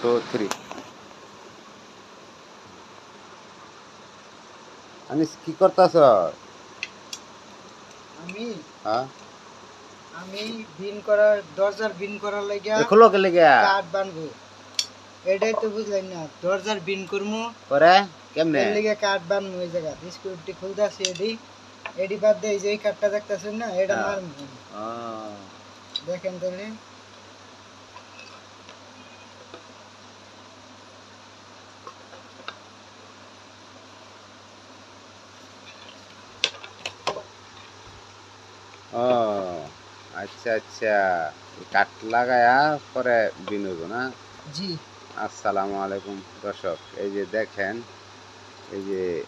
Two three Anis কি করতেছ? আমি? হ্যাঁ? আমি বিন করার দরজার বিন করার লাগিয়া খোলো কে লেগে? কাঠ বানবো। এটাই তো বুঝলেন না দরজার বিন করব পরে? কেমনে? এর লিগে কাঠ বানবো ওই জায়গা স্ক্রুটি খুলতেছি এডি। এডি বাদ দিয়ে এই যে কাঠটা দেখতেছেন না এটা হ্যাঁ। মারবো ও, দেখেন তাহলে। ও আচ্ছা আচ্ছা। কাঠ লাগায়া পরে বিনব না জি। আসসালামু আলাইকুম দর্শক। এই যে দেখেন এই যে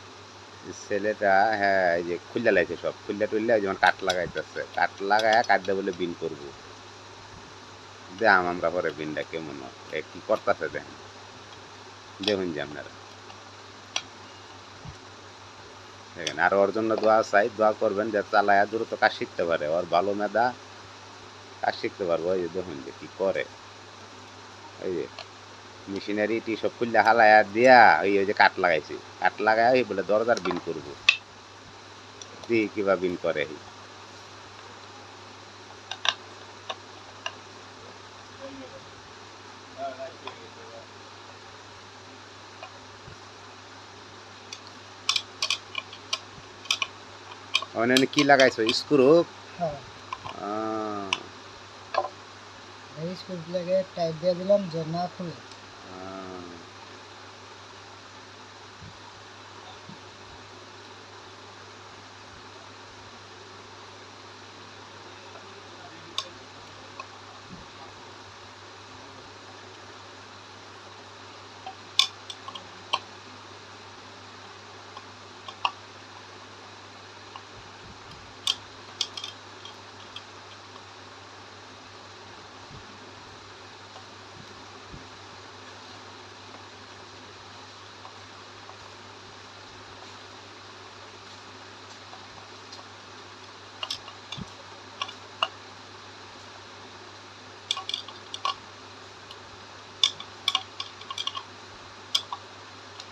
ছেলেটা হ্যাঁ এই যে খুললা লাগছে সব। খুললা টুল্লা যেমন কাঠ লাগাইতেছে কাঠ লাগায়া কাঠ বলে বিন করব। দেখাম আমরা পরে বিনটা কেমন হয়। এ কি করতেছে দেখেন। দেখুন যে আপনারা। দেখেন আর ওর জন্য দোয়া চাই, দোয়া করবেন যে চালায়া দ্রুত কাজ শিখতে পারে। ওর ভালো মেধা, কাজ শিখতে পারব। এই দেখুন যে কি করে। এই যে মেশিনারি টি সব খুললে হালায়া দিয়া ওই ওই যে কাঠ লাগাইছি। কাঠ লাগায় ওই বলে দরজার বিন করব। দি কিবা বিন করে। অনেক কি লাগাইছো? স্ক্রু? স্ক্রুটি লাগে টাইট দিয়ে দিলাম যে না খুলে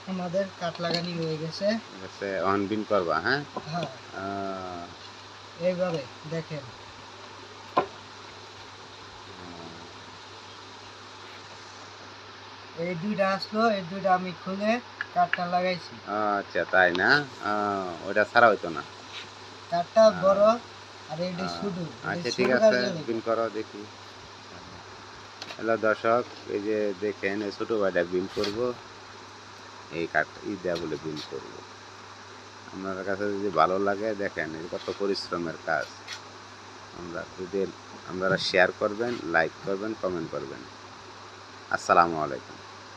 আমাদের কাঠ লাগানি হয়ে গেছে ঠিক আছে অন বিন করবা হ্যাঁ? হ্যাঁ। এইভাবে দেখেন। এই দুইটা আসলো এই দুইটা আমি খুলে কাঠটা লাগাইছি। আচ্ছা তাই না? ওটা ছাড়া হইতো না। কাঠটা বড় আর এইটা শুধু আচ্ছা ঠিক আছে বিন করো দেখি। হ্যালো দর্শক এই যে দেখেন এই ছোটো ভাইটা বিন করব। এই কাঠ ই দেয়া বলে বিল করব। আপনার কাছে যদি ভালো লাগে, দেখেন এই কত পরিশ্রমের কাজ। আমরা যদি আপনারা শেয়ার করবেন লাইক করবেন কমেন্ট করবেন। আসসালামু আলাইকুম।